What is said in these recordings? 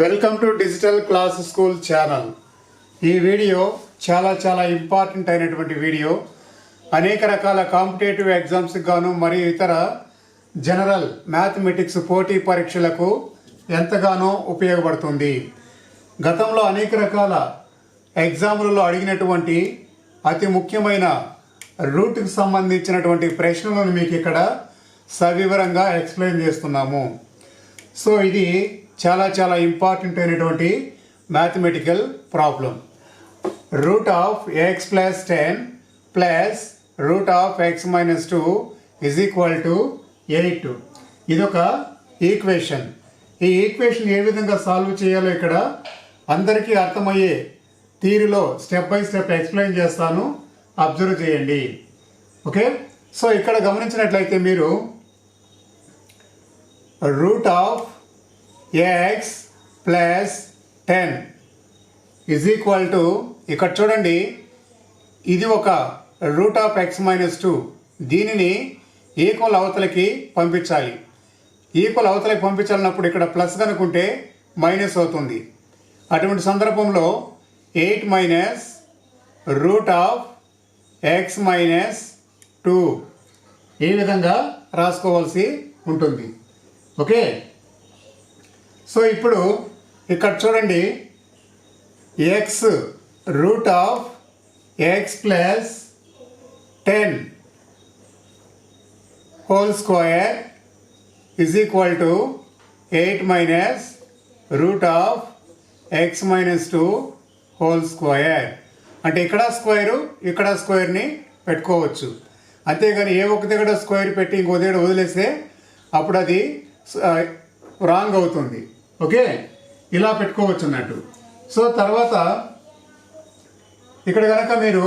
Welcome to digital class school channel ఈ video చాలా చాలా ఇంపార్టెంట్ అయినటువంటి వీడియో. అనేక రకాల కాంపిటేటివ్ ఎగ్జామ్స్కి గాను మరియు ఇతర జనరల్ మ్యాథమెటిక్స్ పోటీ పరీక్షలకు ఎంతగానో ఉపయోగపడుతుంది. గతంలో అనేక రకాల ఎగ్జాములలో అడిగినటువంటి అతి ముఖ్యమైన రూట్కి సంబంధించినటువంటి ప్రశ్నలను మీకు ఇక్కడ సవివరంగా ఎక్స్ప్లెయిన్ చేస్తున్నాము. సో ఇది చాలా చాలా ఇంపార్టెంట్ అయినటువంటి mathematical problem root of x plus ten plus root of x minus two is equal to eight ఇదొక ఈక్వేషన్ ఈ ఈక్వేషన్ ఏ విధంగా సాల్వ్ చేయాలో ఇక్కడ అందరికీ అర్థమయ్యే తీరులో స్టెప్ బై స్టెప్ ఎక్స్ప్లెయిన్ చేస్తాను. అబ్జర్వ్ చేయండి. ఓకే సో ఇక్కడ గమనించినట్లయితే మీరు root of x plus ten is equal to ఇక్కడ చూడండి ఇది ఒక root of x minus two దీనిని ఈక్వల్ అవతలకి పంపించాలి. ఈక్వల్ అవతలకి పంపించాలన్నప్పుడు ఇక్కడ ప్లస్ కనుకుంటే మైనస్ అవుతుంది. అటువంటి సందర్భంలో eight minus root of x minus two ఈ విధంగా రాసుకోవాల్సి ఉంటుంది? ఓకే సో ఇప్పుడు ఇక్కడ చూడండి. X root of x plus ten whole square is equal to eight minus root of x minus two whole square అంటే ఇక్కడ స్క్వేరు ఇక్కడ స్క్వేర్ని పెట్టుకోవచ్చు. అంతేగాని ఏ ఒక దగ్గర స్క్వేర్ పెట్టి ఇంకో దగ్గర వదిలేస్తే అప్పుడు అది రాంగ్ అవుతుంది. ఓకే? ఇలా పెట్టుకోవచ్చు అన్నట్టు సో తర్వాత ఇక్కడ కనుక మీరు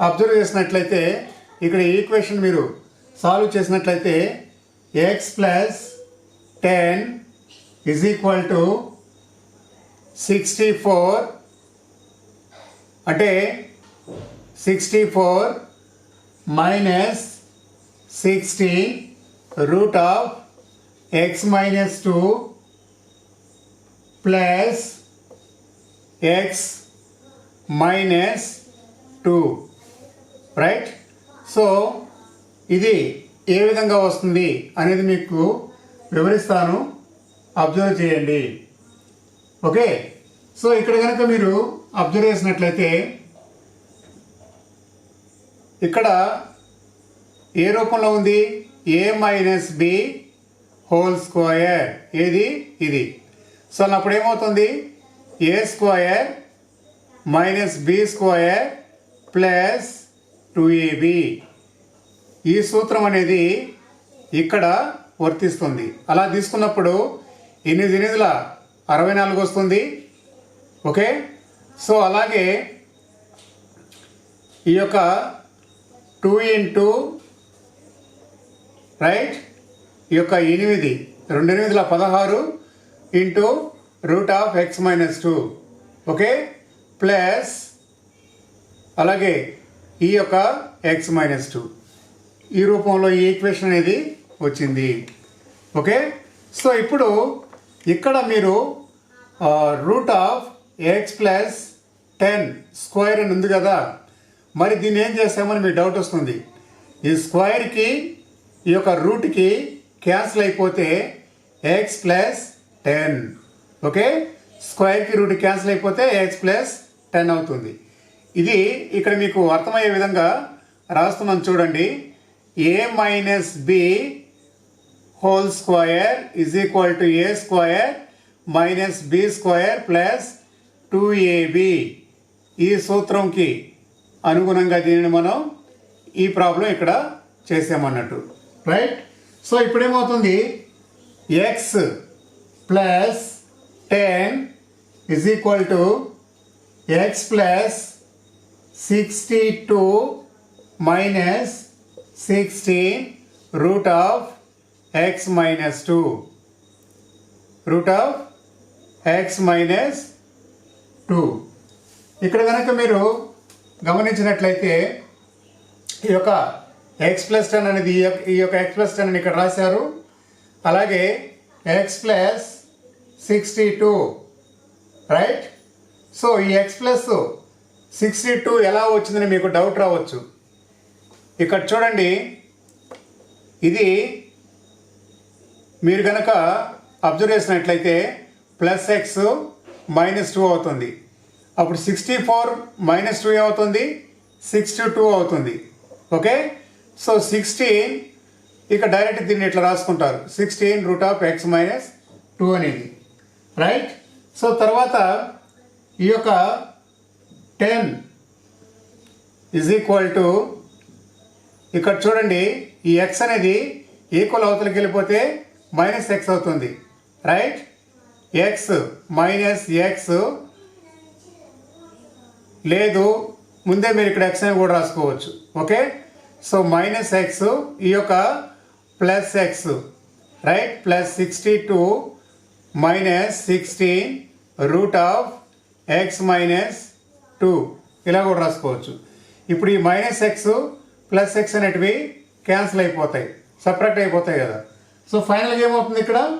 అబ్జర్వ్ చేసినట్లయితే ఇక్కడ ఈక్వేషన్ మీరు సాల్వ్ చేసినట్లయితే x plus ten is equal to sixty four అంటే sixty four minus sixty root of x minus two plus x minus two. Right? So ఇది ఏ విధంగా వస్తుంది అనేది మీకు వివరిస్తాను. అబ్జర్వ్ చేయండి. ఓకే? సో ఇక్కడ కనుక మీరు అబ్జర్వ్ చేసినట్లయితే ఇక్కడ ఏ రూపంలో ఉంది? A minus b whole square ఏది? ఇది. సో అప్పుడు ఏమవుతుంది? A square minus b square plus two a b ఈ సూత్రం అనేది ఇక్కడ వర్తిస్తుంది. అలా తీసుకున్నప్పుడు ఎనిమిది ఎనిమిదిల అరవై నాలుగు వస్తుంది. ఓకే? సో అలాగే ఈ యొక్క టూ ఇంటూ రైట్ ఈ యొక్క ఎనిమిది రెండు ఎనిమిదిల పదహారు into root of x minus two okay plus అలాగే ఈ యొక్క ఎక్స్ మైనస్ టూ ఈ రూపంలో ఈ ఈక్వేషన్ అనేది వచ్చింది. ఓకే సో ఇప్పుడు ఇక్కడ మీరు root of x plus ten square అని ఉంది కదా. మరి దీన్ని ఏం చేస్తామని మీ డౌట్ వస్తుంది. ఈ స్క్వేర్కి ఈ యొక్క రూట్కి క్యాన్సిల్ అయిపోతే ఎక్స్ ప్లస్ టెన్. ఓకే? స్క్వేర్కి రూట్ క్యాన్సిల్ అయిపోతే ఎక్స్ ప్లస్ టెన్ అవుతుంది. ఇది ఇక్కడ మీకు అర్థమయ్యే విధంగా రాస్తున్నాను చూడండి. A minus b whole square is equal to a square minus b square plus two a b ఈ సూత్రంకి అనుగుణంగా దీనిని మనం ఈ ప్రాబ్లం ఇక్కడ చేసామన్నట్టు. Right so ఇప్పుడేమవుతుంది? X plus ten is equal to x plus sixty two minus sixteen root of x minus two root of x minus two ఇక్కడ కనుక మీరు గమనించినట్లయితే ఈ యొక్క ఎక్స్ ప్లస్ టెన్ అనేది ఈ యొక్క ఎక్స్ ప్లస్ టెన్ అని ఇక్కడ రాశారు. అలాగే x plus sixty two right so ఈ ఎక్స్ ప్లస్ సిక్స్టీ టూ ఎలా వచ్చిందని మీకు డౌట్ రావచ్చు. ఇక్కడ చూడండి ఇది మీరు కనుక అబ్జర్వ్ చేసినట్లయితే ప్లస్ ఎక్స్ మైనస్ టూ అవుతుంది. అప్పుడు సిక్స్టీ ఫోర్ మైనస్ టూ ఏమవుతుంది? సిక్స్టీ టూ అవుతుంది. ఓకే సో సిక్స్టీన్ ఇక డైరెక్ట్ దీన్ని ఇట్లా రాసుకుంటారు. Sixteen root of x minus two అనేది. రైట్ సో తర్వాత ఈ యొక్క టెన్ ఇజ్ ఈక్వల్ టు ఇక్కడ చూడండి ఈ ఎక్స్ అనేది ఈక్వల్ అవతలకి వెళ్ళిపోతే మైనస్ ఎక్స్ అవుతుంది. రైట్ ఎక్స్ మైనస్ ఎక్స్ లేదు. ముందే మీరు ఇక్కడ ఎక్స్ అని కూడా రాసుకోవచ్చు. ఓకే సో మైనస్ ఎక్స్ ఈ యొక్క plus x right plus sixty two minus sixteen root of x minus two ఇలా కూడా రాసుకోవచ్చు. ఇప్పుడు ఈ మైనస్ ఎక్స్ ప్లస్ ఎక్స్ అనేటివి క్యాన్సిల్ అయిపోతాయి. సపరేట్ అయిపోతాయి కదా. సో ఫైనల్గా ఏమవుతుంది ఇక్కడ?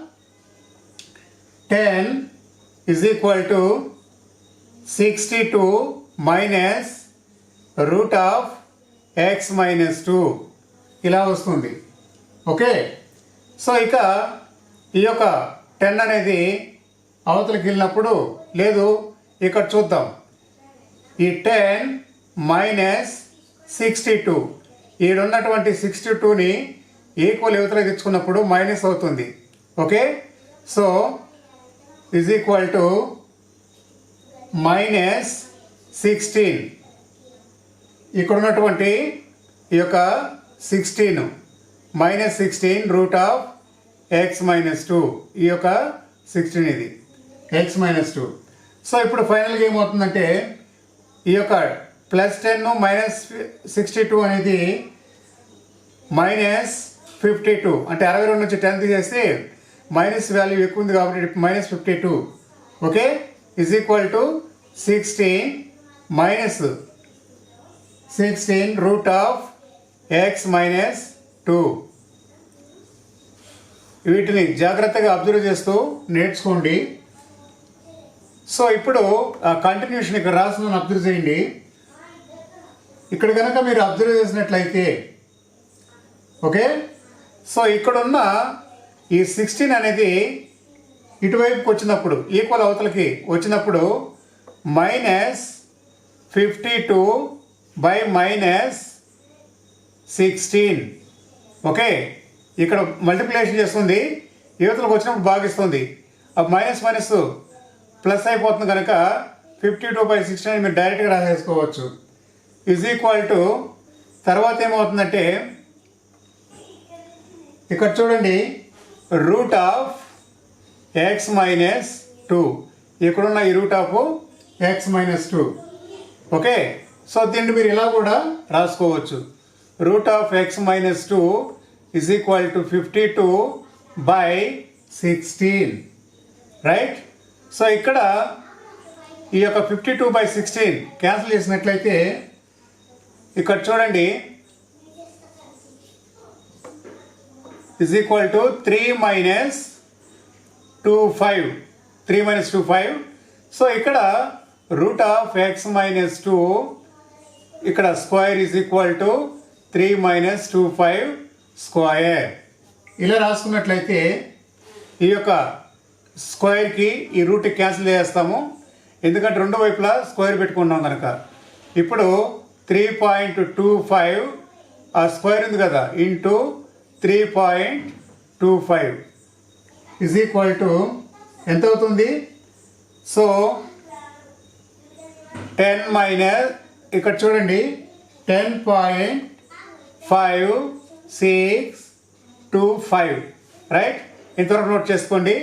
Ten is equal to sixty two minus root of x minus two ఇలా వస్తుంది. ఓకే సో ఇక ఈ యొక్క టెన్ అనేది అవతలకి వెళ్ళినప్పుడు లేదు ఇక్కడ చూద్దాం. ఈ టెన్ మైనస్ సిక్స్టీ టూ. ఈడున్నటువంటి సిక్స్టీ టూని ఈక్వల్ యువతలో తెచ్చుకున్నప్పుడు మైనస్ అవుతుంది. Okay? So is equal to minus sixteen. ఇక్కడ ఉన్నటువంటి ఈ యొక్క sixteen. Minus sixteen root of x minus two ఈ యొక్క సిక్స్టీన్ ఇది. ఎక్స్ మైనస్ టూ సో ఇప్పుడు ఫైనల్గా ఏమవుతుందంటే ఈ యొక్క plus ten minus sixty two అనేది మైనస్ ఫిఫ్టీ టూ అంటే అరవై రెండు నుంచి టెన్ తీసేస్తే మైనస్ వాల్యూ ఎక్కువ ఉంది కాబట్టి minus fifty two okay is equal to sixteen minus sixteen root of x minus two వీటిని జాగ్రత్తగా అబ్జర్వ్ చేస్తూ నేర్చుకోండి. సో ఇప్పుడు ఆ కంటిన్యూషన్ ఇక్కడ రాసిన అబ్జర్వ్ చేయండి. ఇక్కడ కనుక మీరు అబ్జర్వ్ చేసినట్లయితే ఓకే? సో ఇక్కడున్న ఈ సిక్స్టీన్ అనేది ఇటువైపుకి వచ్చినప్పుడు ఈక్వల్ అవతలకి వచ్చినప్పుడు minus fifty two by minus sixteen okay? ఇక్కడ మల్టిప్లికేషన్ చేస్తుంది. యువతలకు వచ్చినప్పుడు భాగిస్తుంది. ఆ మైనస్ మైనస్ ప్లస్ అయిపోతుంది కనుక ఫిఫ్టీ టూ బై అని మీరు డైరెక్ట్గా రాసేసుకోవచ్చు. ఈజ్ ఈక్వల్ టు తర్వాత ఏమవుతుందంటే ఇక్కడ చూడండి root of x minus two ఇక్కడున్న ఈ root of x minus two okay so దీన్ని మీరు ఇలా కూడా రాసుకోవచ్చు. Root of x minus two is equal to fifty two by sixteen right so ఇక్కడ ఈ యొక్క fifty two by sixteen cancel చేసినట్లయితే ఇక్కడ చూడండి. Is equal to three minus two five three minus two five so ఇక్కడ root of x minus two ఇక్కడ square is equal to three minus two five square ఇలా రాసుకున్నట్లయితే ఈ యొక్క స్క్వేర్కి ఈ రూట్ క్యాన్సిల్ చేస్తాము. ఎందుకంటే రెండు వైపులా స్క్వేర్ పెట్టుకున్నాం కనుక ఇప్పుడు త్రీ పాయింట్ టూ ఫైవ్ ఆ స్క్వేర్ ఉంది కదా into three point two five. Is equal to ఎంత అవుతుంది? సో టెన్ మైనస్ ఇక్కడ చూడండి ten point five six two five. Right? ఇంతవరకు నోట్ చేసుకోండి.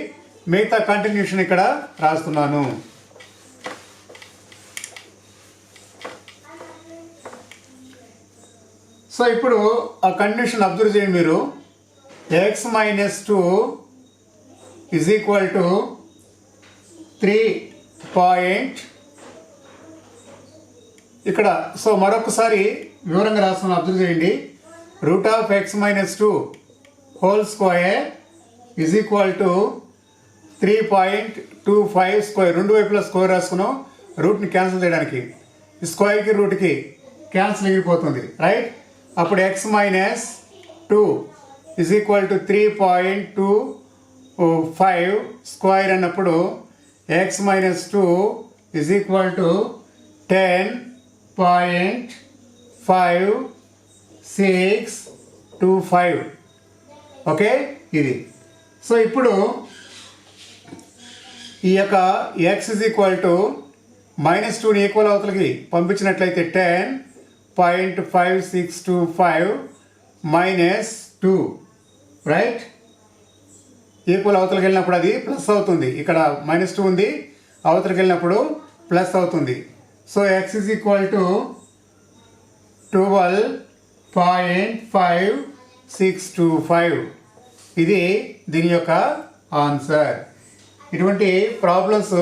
మిగతా కంటిన్యూషన్ ఇక్కడ రాస్తున్నాను. సో ఇప్పుడు ఆ కండిషన్ అబ్జర్వ్ చేయండి మీరు. X minus two is equal to three point ఇక్కడ. సో మరొకసారి వివరంగా రాస్తున్నాను అబ్జర్వ్ చేయండి. Root of x minus two whole square is equal to three point two five square. రెండు వైపులా స్క్వేర్ రాసుకున్నాం రూట్ని క్యాన్సిల్ చేయడానికి. స్క్వేర్కి రూట్కి క్యాన్సిల్ అయిపోతుంది రైట్ అప్పుడు x minus two is equal to three point two five square అన్నప్పుడు x minus two is equal to ten point five six two five okay ఇది. సో ఇప్పుడు ఈ యొక్క x is equal to minus టూని equal అవతలకి పంపించినట్లయితే ten point five six two five minus two right equal అవతలకి వెళ్ళినప్పుడు అది ప్లస్ అవుతుంది. ఇక్కడ మైనస్ టూ ఉంది. అవతలకి వెళ్ళినప్పుడు ప్లస్ అవుతుంది. So x is equal to twelve point five six two five. ఇది దీని యొక్క ఆన్సర్. ఇటువంటి ప్రాబ్లమ్స్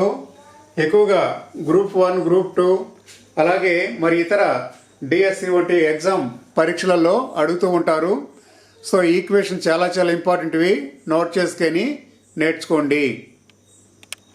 ఎక్కువగా గ్రూప్ వన్ గ్రూప్ టూ అలాగే మరి ఇతర డిఎస్సి వంటి ఎగ్జామ్ పరీక్షలలో అడుగుతూ ఉంటారు. సో ఈక్వేషన్ చాలా చాలా ఇంపార్టెంట్వి. నోట్ చేసుకొని నేర్చుకోండి.